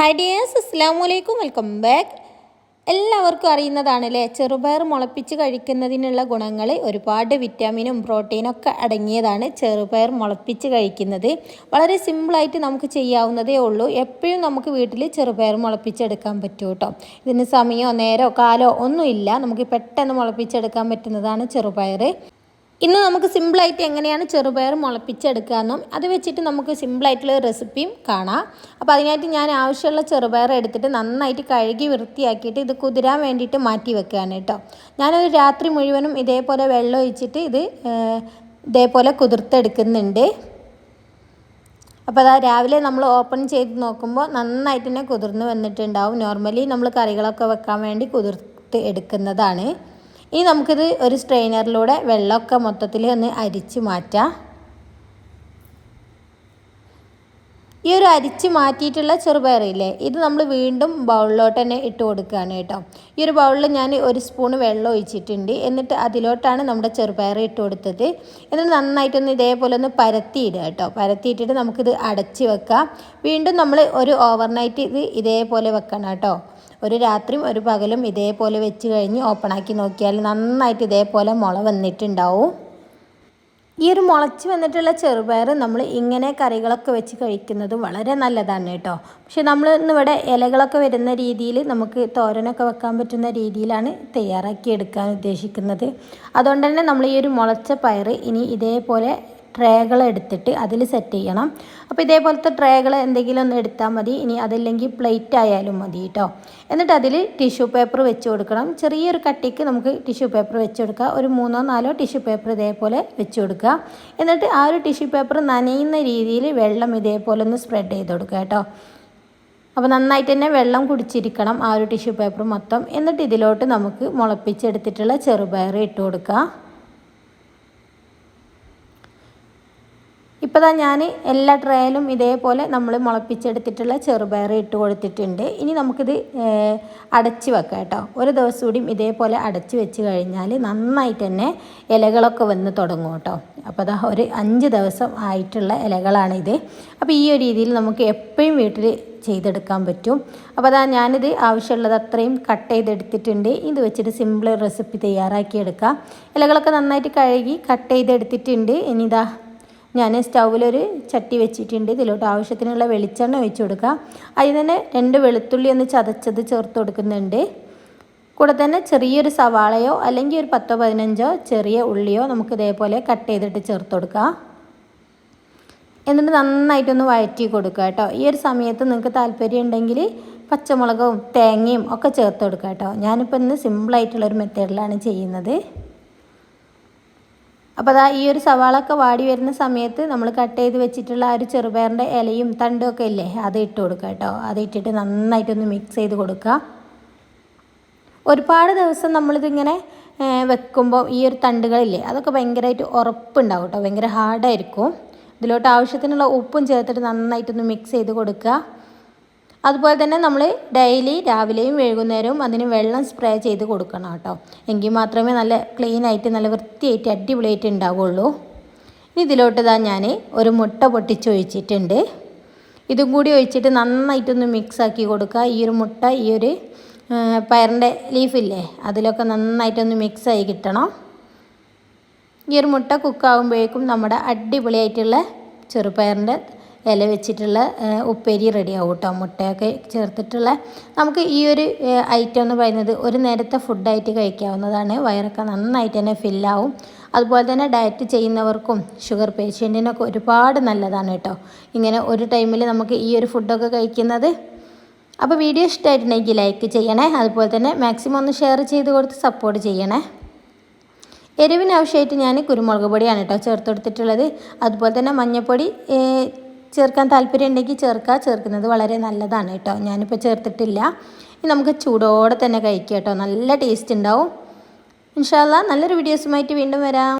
Hi dears അസ്സാമലൈക്കും welcome back എല്ലാവർക്കും അറിയുന്നതാണല്ലേ? ചെറുപയർ മുളപ്പിച്ച് കഴിക്കുന്നതിനുള്ള ഗുണങ്ങൾ ഒരുപാട് വിറ്റാമിനും പ്രോട്ടീനും ഒക്കെ അടങ്ങിയതാണ് ചെറുപയർ മുളപ്പിച്ച് കഴിക്കുന്നത്. വളരെ സിമ്പിളായിട്ട് നമുക്ക് ചെയ്യാവുന്നതേ ഉള്ളൂ. എപ്പോഴും നമുക്ക് വീട്ടിൽ ചെറുപയർ മുളപ്പിച്ചെടുക്കാൻ പറ്റും കേട്ടോ ഇതിന് സമയമോ നേരോ കാലോ ഒന്നുമില്ല. നമുക്ക് പെട്ടെന്ന് മുളപ്പിച്ചെടുക്കാൻ പറ്റുന്നതാണ് ചെറുപയർ ഇന്ന് നമുക്ക് സിമ്പിളായിട്ട് എങ്ങനെയാണ് ചെറുപയർ മുളപ്പിച്ചെടുക്കാമെന്നും അത് വെച്ചിട്ട് നമുക്ക് സിമ്പിളായിട്ടുള്ള റെസിപ്പിയും കാണാം. അപ്പോൾ അതിനായിട്ട് ഞാൻ ആവശ്യമുള്ള ചെറുപയർ എടുത്തിട്ട് നന്നായിട്ട് കഴുകി വൃത്തിയാക്കിയിട്ട് ഇത് കുതിരാൻ വേണ്ടിയിട്ട് മാറ്റി വെക്കുകയാണ് കേട്ടോ. ഞാനൊരു രാത്രി മുഴുവനും ഇതേപോലെ വെള്ളം ഒഴിച്ചിട്ട് ഇത് ഇതേപോലെ കുതിർത്തെടുക്കുന്നുണ്ട്. അപ്പോൾ അതാ രാവിലെ നമ്മൾ ഓപ്പൺ ചെയ്ത് നോക്കുമ്പോൾ നന്നായിട്ട് തന്നെ കുതിർന്ന് വന്നിട്ടുണ്ടാവും. നോർമലി നമ്മൾ കറികളൊക്കെ വെക്കാൻ വേണ്ടി കുതിർത്ത് എടുക്കുന്നതാണ്. ഇനി നമുക്കിത് ഒരു സ്ട്രെയിനറിലൂടെ വെള്ളമൊക്കെ മൊത്തത്തിൽ ഒന്ന് അരിച്ച് മാറ്റാം. ഈ ഒരു അരിച്ച് മാറ്റിയിട്ടുള്ള ചെറുപയറില്ലേ ഇത് നമ്മൾ വീണ്ടും ബൗളിലോട്ട് തന്നെ ഇട്ട് കൊടുക്കുകയാണ് കേട്ടോ. ഈ ഒരു ബൗളിൽ ഞാൻ ഒരു സ്പൂൺ വെള്ളം ഒഴിച്ചിട്ടുണ്ട്. എന്നിട്ട് അതിലോട്ടാണ് നമ്മുടെ ചെറുപയർ ഇട്ട് കൊടുത്തത്. എന്നിട്ട് നന്നായിട്ടൊന്ന് ഇതേപോലെ ഒന്ന് പരത്തിയിടുക കേട്ടോ. പരത്തിയിട്ടിട്ട് നമുക്കിത് അടച്ച് വെക്കാം. വീണ്ടും നമ്മൾ ഒരു ഓവർനൈറ്റ് ഇത് ഇതേപോലെ വെക്കണം കേട്ടോ. ഒരു രാത്രിയും ഒരു പകലും ഇതേപോലെ വെച്ച് കഴിഞ്ഞ് ഓപ്പണാക്കി നോക്കിയാൽ നന്നായിട്ട് ഇതേപോലെ മുള വന്നിട്ടുണ്ടാവും. ഈ ഒരു മുളച്ച് വന്നിട്ടുള്ള ചെറുപയർ നമ്മൾ ഇങ്ങനെ കറികളൊക്കെ വെച്ച് കഴിക്കുന്നത് വളരെ നല്ലതാണ് കേട്ടോ. പക്ഷെ നമ്മൾ ഇന്നിവിടെ ഇലകളൊക്കെ വരുന്ന രീതിയിൽ നമുക്ക് തോരനൊക്കെ വെക്കാൻ പറ്റുന്ന രീതിയിലാണ് തയ്യാറാക്കി എടുക്കാൻ ഉദ്ദേശിക്കുന്നത്. അതുകൊണ്ട് തന്നെ നമ്മൾ ഈ ഒരു മുളച്ച പയർ ഇനി ഇതേപോലെ ട്രേകൾ എടുത്തിട്ട് അതിൽ സെറ്റ് ചെയ്യണം. അപ്പോൾ ഇതേപോലത്തെ ട്രേകൾ എന്തെങ്കിലും ഒന്ന് എടുത്താൽ മതി. ഇനി അതല്ലെങ്കിൽ പ്ലേറ്റ് ആയാലും മതി കേട്ടോ എന്നിട്ട് അതിൽ ടിഷ്യൂ പേപ്പർ വെച്ച് കൊടുക്കണം. ചെറിയൊരു കട്ടിക്ക് നമുക്ക് ടിഷ്യൂ പേപ്പർ വെച്ച് കൊടുക്കുക ഒരു മൂന്നോ നാലോ ടിഷ്യൂ പേപ്പർ ഇതേപോലെ വെച്ച് കൊടുക്കുക എന്നിട്ട് ആ ഒരു ടിഷ്യൂ പേപ്പർ നനയുന്ന രീതിയിൽ വെള്ളം ഇതേപോലെ ഒന്ന് സ്പ്രെഡ് ചെയ്ത് കൊടുക്കുക കേട്ടോ. അപ്പോൾ നന്നായിട്ട് തന്നെ വെള്ളം കുടിച്ചിരിക്കണം ആ ഒരു ടിഷ്യൂ പേപ്പർ മൊത്തം. എന്നിട്ട് ഇതിലോട്ട് നമുക്ക് മുളപ്പിച്ചെടുത്തിട്ടുള്ള ചെറുപയർ ഇട്ട് കൊടുക്കുക ഇപ്പോൾ തന്നെ ഞാൻ എല്ലാ ട്രേയിലും ഇതേപോലെ നമ്മൾ മുളപ്പിച്ചെടുത്തിട്ടുള്ള ചെറുപയർ ഇട്ട് കൊടുത്തിട്ടുണ്ട്. ഇനി നമുക്കിത് അടച്ച് വെക്കാം കേട്ടോ. ഒരു ദിവസം കൂടിയും ഇതേപോലെ അടച്ച് വെച്ച് കഴിഞ്ഞാൽ നന്നായിട്ട് തന്നെ ഇലകളൊക്കെ വന്ന് തുടങ്ങും കേട്ടോ. അപ്പോൾ അതാ ഒരു അഞ്ച് ദിവസം ആയിട്ടുള്ള ഇലകളാണിത്. അപ്പോൾ ഈ ഒരു രീതിയിൽ നമുക്ക് എപ്പോഴും വീട്ടിൽ ചെയ്തെടുക്കാൻ പറ്റും. അപ്പോൾ അതാ ഞാനിത് ആവശ്യമുള്ളത് അത്രയും കട്ട് ചെയ്തെടുത്തിട്ടുണ്ട്. ഇത് വെച്ചിട്ട് സിമ്പിൾ റെസിപ്പി തയ്യാറാക്കിയെടുക്കാം. ഇലകളൊക്കെ നന്നായിട്ട് കഴുകി കട്ട് ചെയ്തെടുത്തിട്ടുണ്ട്. ഇനി ഇതാ ഞാൻ സ്റ്റൗവിലൊരു ചട്ടി വെച്ചിട്ടുണ്ട്. ഇതിലോട്ട് ആവശ്യത്തിനുള്ള വെളിച്ചെണ്ണ ഒഴിച്ച് കൊടുക്കുക. അതിൽ തന്നെ രണ്ട് വെളുത്തുള്ളി ഒന്ന് ചതച്ചത് ചേർത്ത് കൊടുക്കുന്നുണ്ട്. കൂടെ തന്നെ ചെറിയൊരു സവാളയോ അല്ലെങ്കിൽ ഒരു പത്തോ പതിനഞ്ചോ ചെറിയ ഉള്ളിയോ നമുക്ക് ഇതേപോലെ കട്ട് ചെയ്തിട്ട് ചേർത്ത് കൊടുക്കുക. എന്നിട്ട് നന്നായിട്ടൊന്ന് വഴറ്റി കൊടുക്കുക കേട്ടോ. ഈ ഒരു സമയത്ത് നിങ്ങൾക്ക് താല്പര്യം ഉണ്ടെങ്കിൽ പച്ചമുളകും തേങ്ങയും ഒക്കെ ചേർത്ത് കൊടുക്കുക കേട്ടോ. ഞാനിപ്പോൾ ഇന്ന് സിമ്പിളായിട്ടുള്ളൊരു മെത്തേഡിലാണ് ചെയ്യുന്നത്. അപ്പോൾ അതാ ഈ ഒരു സവാളൊക്കെ വാടി വരുന്ന സമയത്ത് നമ്മൾ കട്ട് ചെയ്ത് വെച്ചിട്ടുള്ള ആ ഒരു ചെറുപയറിന്റെ ഇലയും തണ്ടും ഒക്കെ ഇല്ലേ അത് ഇട്ട് കൊടുക്കുക കേട്ടോ. അത് ഇട്ടിട്ട് നന്നായിട്ടൊന്ന് മിക്സ് ചെയ്ത് കൊടുക്കുക. ഒരുപാട് ദിവസം നമ്മളിതിങ്ങനെ വെക്കുമ്പോൾ ഈ ഒരു തണ്ടുകളില്ലേ അതൊക്കെ ഭയങ്കരമായിട്ട് ഉറപ്പുണ്ടാവും കേട്ടോ. ഭയങ്കര ഹാർഡായിരിക്കും ഇതിലോട്ട് ആവശ്യത്തിനുള്ള ഉപ്പും ചേർത്തിട്ട് നന്നായിട്ടൊന്ന് മിക്സ് ചെയ്ത് കൊടുക്കുക. അതുപോലെ തന്നെ നമ്മൾ ഡെയിലി രാവിലെയും വൈകുന്നേരവും അതിന് വെള്ളം സ്പ്രേ ചെയ്ത് കൊടുക്കണം കേട്ടോ. എങ്കിൽ മാത്രമേ നല്ല ക്ലീൻ ആയിട്ട് നല്ല വൃത്തിയായിട്ട് അടിപൊളിയായിട്ട് ഉണ്ടാവുള്ളൂ. ഇനി ഇതിലോട്ട് ഇതാ ഞാൻ ഒരു മുട്ട പൊട്ടിച്ചൊഴിച്ചിട്ടുണ്ട് ഇതും കൂടി ഒഴിച്ചിട്ട് നന്നായിട്ടൊന്ന് മിക്സ് ആക്കി കൊടുക്കുക. ഈ ഒരു മുട്ട ഈ ഒരു പയറിന്റെ ലീഫില്ലേ അതിലൊക്കെ നന്നായിട്ടൊന്ന് മിക്സ് ആയി കിട്ടണം. ഈ ഒരു മുട്ട കുക്കാകുമ്പോഴേക്കും നമ്മുടെ അടിപൊളിയായിട്ടുള്ള ചെറുപയറിന്റെ ഇല വെച്ചിട്ടുള്ള ഉപ്പേരി റെഡിയാവും കേട്ടോ മുട്ടയൊക്കെ ചേർത്തിട്ടുള്ള നമുക്ക് ഈ ഒരു ഐറ്റം എന്ന് പറയുന്നത് ഒരു നേരത്തെ ഫുഡായിട്ട് കഴിക്കാവുന്നതാണ്. വയറൊക്കെ നന്നായിട്ട് തന്നെ ഫില്ലാവും അതുപോലെ തന്നെ ഡയറ്റ് ചെയ്യുന്നവർക്കും ഷുഗർ പേഷ്യന്റിനൊക്കെ ഒരുപാട് നല്ലതാണ് കേട്ടോ ഇങ്ങനെ ഒരു ടൈമിൽ നമുക്ക് ഈ ഒരു ഫുഡൊക്കെ കഴിക്കുന്നത്. അപ്പോൾ വീഡിയോ ഇഷ്ടമായിട്ടുണ്ടെങ്കിൽ ലൈക്ക് ചെയ്യണേ. അതുപോലെ തന്നെ മാക്സിമം ഒന്ന് ഷെയർ ചെയ്ത് കൊടുത്ത് സപ്പോർട്ട് ചെയ്യണേ. എരിവിനാവശ്യമായിട്ട് ഞാൻ കുരുമുളക് പൊടിയാണ് കേട്ടോ ചേർത്ത് കൊടുത്തിട്ടുള്ളത്. അതുപോലെ തന്നെ മഞ്ഞൾപ്പൊടി ചേർക്കാൻ താല്പര്യം ഉണ്ടെങ്കിൽ ചേർക്കുക. ചേർക്കുന്നത് വളരെ നല്ലതാണ് കേട്ടോ. ഞാനിപ്പോൾ ചേർത്തിട്ടില്ല. ഇനി നമുക്ക് ചൂടോടെ തന്നെ കഴിക്കാം കേട്ടോ. നല്ല ടേസ്റ്റ് ഉണ്ടാവും. ഇൻഷാല്ല നല്ലൊരു വീഡിയോസുമായിട്ട് വീണ്ടും വരാം.